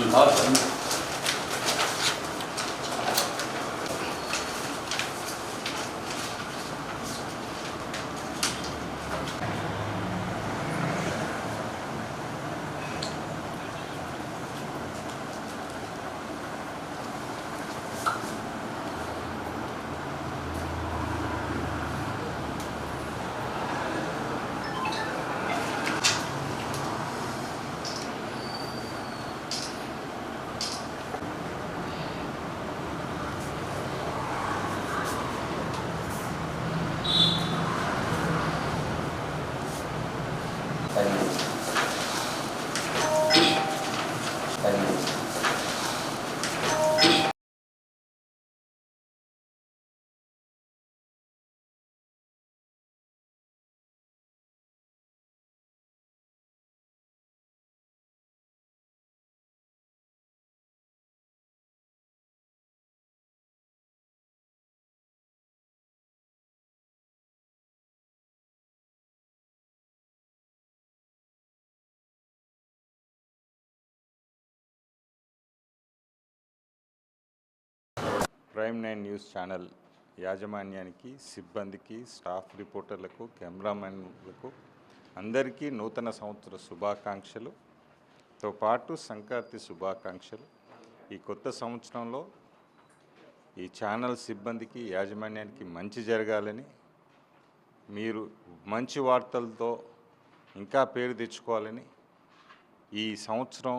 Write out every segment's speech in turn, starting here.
嗯，好，行。ప్రైమ్ nine news channel యాజమాన్యానికి సిబ్బందికి staff రిపోర్టర్లకు కెమెరామెన్లకు అందరికీ నూతన సంవత్సర శుభాకాంక్షలు. తో పాటు సంక్రాంతి శుభాకాంక్షలు. ఈ కొత్త సంవత్సరంలో ఈ ఛానల్ సిబ్బందికి యాజమాన్యానికి మంచి జరగాలని మీరు మంచి వార్తలతో ఇంకా పేరు తెచ్చుకోవాలని ఈ సంవత్సరం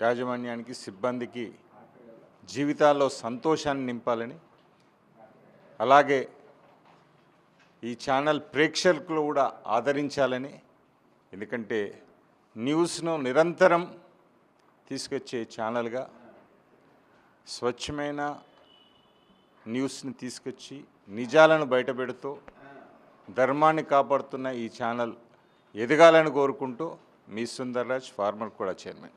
యాజమాన్యానికి సిబ్బందికి జీవితాల్లో సంతోషాన్ని నింపాలని. అలాగే ఈ ఛానల్ ప్రేక్షకులు కూడా ఆదరించాలని. ఎందుకంటే న్యూస్ను నిరంతరం తీసుకొచ్చే ఛానల్గా స్వచ్ఛమైన న్యూస్ని తీసుకొచ్చి నిజాలను బయటపెడుతూ ధర్మాన్ని కాపాడుతున్న ఈ ఛానల్ ఎదగాలని కోరుకుంటూ మీ సుందర్రాజ్ ఫార్మర్ కూడా చైర్మన్.